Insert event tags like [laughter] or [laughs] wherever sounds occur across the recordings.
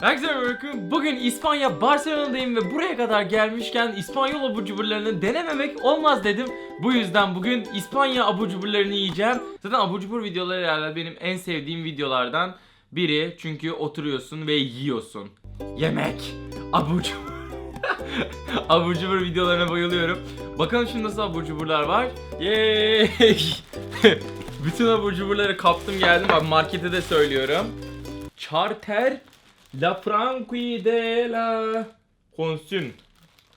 Herkese merhaba. Bugün İspanya Barcelona'dayım ve buraya kadar gelmişken İspanyol abur cuburlarını denememek olmaz dedim. Bu yüzden bugün İspanya abur cuburlarını yiyeceğim. Zaten abur cubur videoları herhalde benim en sevdiğim videolardan biri. Çünkü oturuyorsun ve yiyorsun. Yemek. Abur cubur. [laughs] abur cubur videolarına bayılıyorum. Bakalım şimdi nasıl abur cuburlar var. Yeeey. [laughs] Bütün abur cuburları kaptım geldim. Bak markete de söylüyorum. Charter La Franqui de la Consum.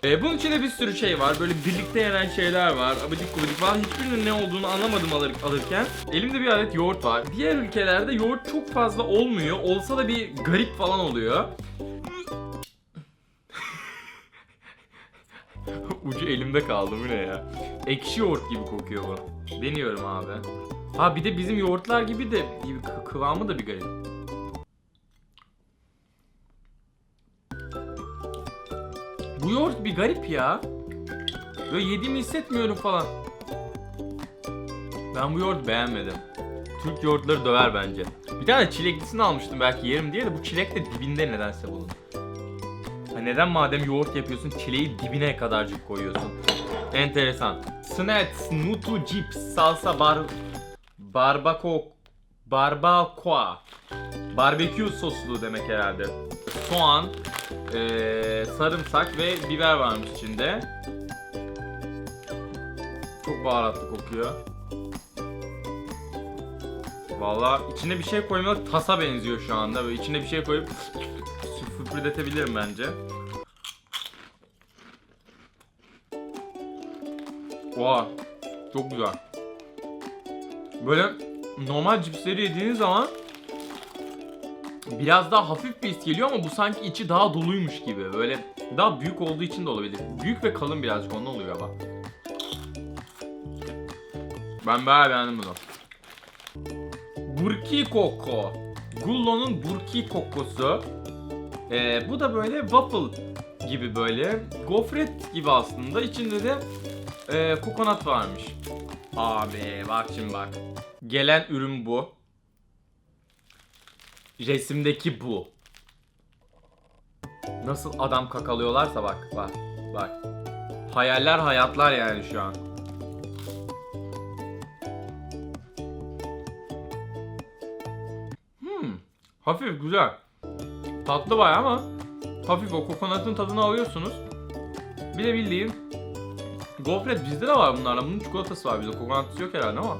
Ee, bunun içinde bir sürü şey var. Böyle birlikte yenen şeyler var. Abidik gubidik falan. Hiçbirinin ne olduğunu anlamadım alır, alırken. Elimde bir adet yoğurt var. Diğer ülkelerde yoğurt çok fazla olmuyor. Olsa da bir garip falan oluyor. [laughs] Ucu elimde kaldı bu ne ya? Ekşi yoğurt gibi kokuyor bu. Deniyorum abi. Ha bir de bizim yoğurtlar gibi de gibi kı- kıvamı da bir garip. Bu yoğurt bir garip ya. Böyle yediğimi hissetmiyorum falan. Ben bu yoğurdu beğenmedim. Türk yoğurtları döver bence. Bir tane çileklisini almıştım belki yerim diye de bu çilek de dibinde nedense bunun. Ha neden madem yoğurt yapıyorsun çileği dibine kadarcık koyuyorsun? Enteresan. Snacks, Nutu Chips, Salsa Bar... Barbako... Barbacoa. Barbekü soslu demek herhalde. Soğan, eee, sarımsak ve biber varmış içinde. Çok baharatlı kokuyor. Vallahi içine bir şey koymalık tasa benziyor şu anda. Böyle içine bir şey koyup [laughs] süpürdetebilirim bence. Oha, çok güzel. Böyle normal cipsleri yediğiniz zaman biraz daha hafif bir his geliyor ama bu sanki içi daha doluymuş gibi. Böyle daha büyük olduğu için de olabilir. Büyük ve kalın birazcık ondan oluyor ama. Ben bayağı beğendim bunu. Burki Koko. Gullo'nun Burki Kokosu. Ee, bu da böyle waffle gibi böyle. Gofret gibi aslında. İçinde de e, kokonat varmış. Abi bak şimdi bak. Gelen ürün bu. Resimdeki bu. Nasıl adam kakalıyorlarsa bak bak bak. Hayaller hayatlar yani şu an. Hmm. Hafif güzel. Tatlı bayağı ama hafif o kokonatın tadını alıyorsunuz. Bir de bildiğim gofret bizde de var bunlarla. Bunun çikolatası var bizde. Kokonatlısı yok herhalde ama.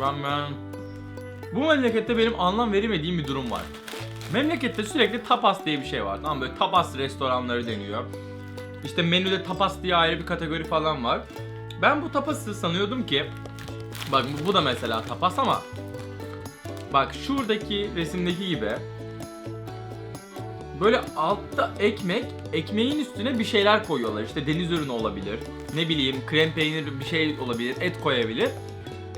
Ben ben bu memlekette benim anlam veremediğim bir durum var. Memlekette sürekli tapas diye bir şey var. Tamam böyle tapas restoranları deniyor. İşte menüde tapas diye ayrı bir kategori falan var. Ben bu tapası sanıyordum ki bak bu- da mesela tapas ama bak şuradaki resimdeki gibi böyle altta ekmek, ekmeğin üstüne bir şeyler koyuyorlar. İşte deniz ürünü olabilir. Ne bileyim krem peynir bir şey olabilir. Et koyabilir.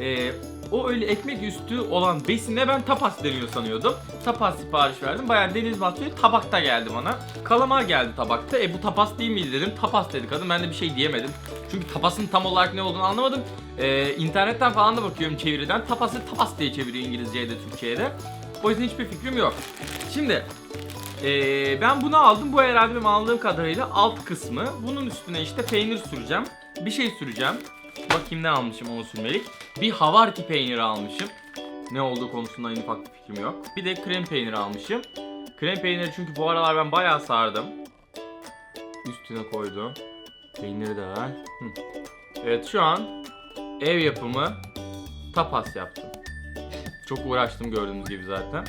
Ee, o öyle ekmek üstü olan besine ben tapas deniyor sanıyordum. Tapas sipariş verdim. Bayağı deniz mahsulü tabakta geldi bana. Kalamar geldi tabakta. E bu tapas değil miydi dedim. Tapas dedi kadın. Ben de bir şey diyemedim. Çünkü tapasın tam olarak ne olduğunu anlamadım. Ee, internetten falan da bakıyorum çeviriden. Tapası tapas diye çeviriyor İngilizce'ye de Türkçe'ye de. O yüzden hiçbir fikrim yok. Şimdi ee, ben bunu aldım. Bu herhalde benim aldığım kadarıyla alt kısmı. Bunun üstüne işte peynir süreceğim. Bir şey süreceğim. Bakayım ne almışım onu sürmelik. Bir havarti peyniri almışım. Ne olduğu konusunda en ufak bir fikrim yok. Bir de krem peyniri almışım. Krem peyniri çünkü bu aralar ben bayağı sardım. Üstüne koydum. Peyniri de ver. Evet şu an ev yapımı tapas yaptım. Çok uğraştım gördüğünüz gibi zaten.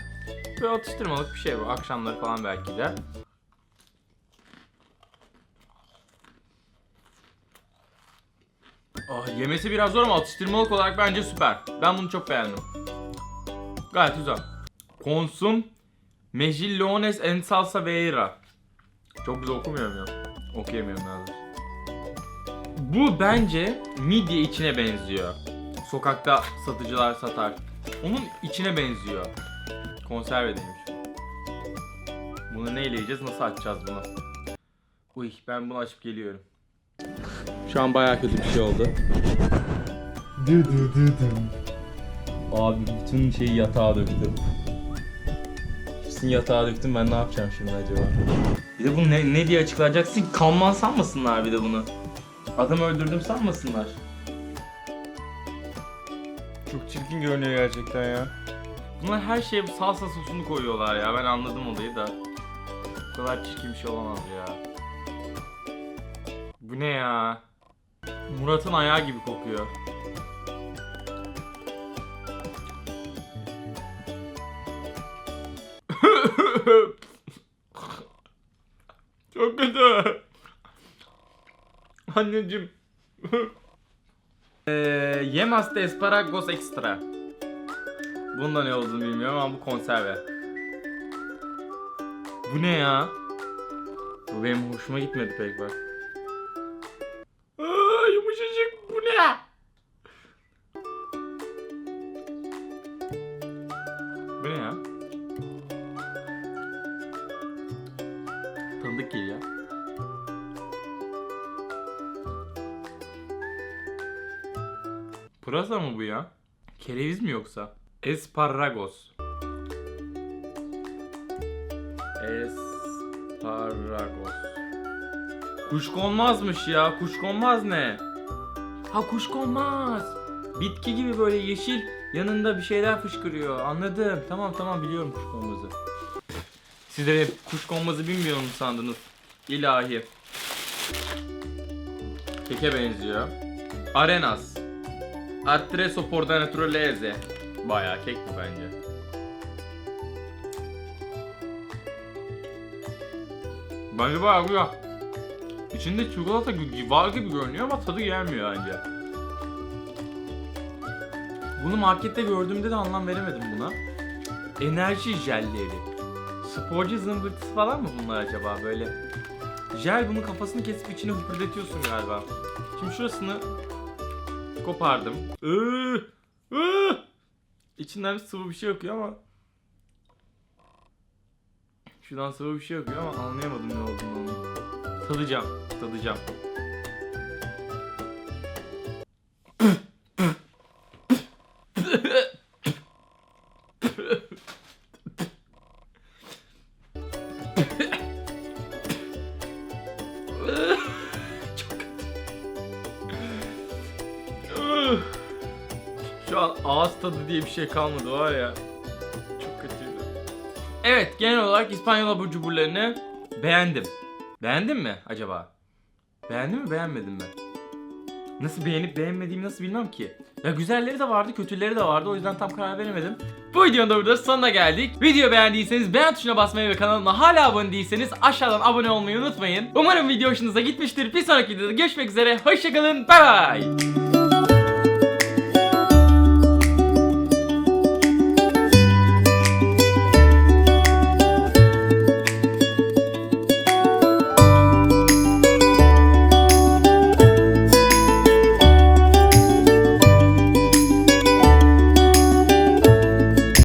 Böyle atıştırmalık bir şey bu. Akşamları falan belki de. Ah, yemesi biraz zor ama atıştırmalık olarak bence süper. Ben bunu çok beğendim. Gayet güzel. Konsum Mejillones en salsa veira. Çok güzel okumuyorum ya. Okuyamıyorum daha. Bu bence midye içine benziyor. Sokakta satıcılar satar. Onun içine benziyor. Konserve demiş. Bunu neyle yiyeceğiz? Nasıl açacağız bunu? Uy ben bunu açıp geliyorum. Şu an bayağı kötü bir şey oldu. Abi bütün şeyi yatağa döktüm. Hepsini yatağa döktüm ben ne yapacağım şimdi acaba? Bir de bunu ne, ne diye açıklayacaksın? Kanman sanmasınlar bir de bunu. Adam öldürdüm sanmasınlar. Çok çirkin görünüyor gerçekten ya. Bunlar her şeye salsa sosunu koyuyorlar ya. Ben anladım olayı da. Bu kadar çirkin bir şey olamaz ya. Bu ne ya? Murat'ın ayağı gibi kokuyor. [laughs] Çok kötü. Anneciğim. Eee Yemas de Esparagos Extra. Bunda ne olduğunu bilmiyorum ama bu konserve. Bu ne ya? Bu benim hoşuma gitmedi pek bak. Pırasa mı bu ya? Kereviz mi yoksa? Esparagos. Esparagos. Kuşkonmazmış ya. Kuşkonmaz ne? Ha kuşkonmaz. Bitki gibi böyle yeşil yanında bir şeyler fışkırıyor. Anladım. Tamam tamam biliyorum kuşkonmazı. Siz de kuşkonmazı bilmiyor mu sandınız? İlahi. Keke benziyor. Arenas. Artreso por da naturaleze. Bayağı kek bu bence. Bence bayağı güzel. İçinde çikolata var gibi görünüyor ama tadı gelmiyor bence. Bunu markette gördüğümde de anlam veremedim buna. Enerji jelleri. Sporcu zımbırtısı falan mı bunlar acaba böyle? Jel bunun kafasını kesip içine hüpürdetiyorsun galiba. Şimdi şurasını kopardım. İçinden sıvı bir şey akıyor ama Şuradan sıvı bir şey akıyor ama anlayamadım ne olduğunu. Tadacağım, tadacağım. Şu an ağız tadı diye bir şey kalmadı var ya. Çok kötüydü. Evet genel olarak İspanyol abur cuburlarını beğendim. Beğendin mi acaba? Beğendin mi beğenmedin mi? Nasıl beğenip beğenmediğimi nasıl bilmem ki. Ya güzelleri de vardı kötüleri de vardı o yüzden tam karar veremedim. Bu videonun da burada sonuna geldik. Video beğendiyseniz beğen tuşuna basmayı ve kanalıma hala abone değilseniz aşağıdan abone olmayı unutmayın. Umarım video hoşunuza gitmiştir. Bir sonraki videoda görüşmek üzere. Hoşçakalın. Bay bay.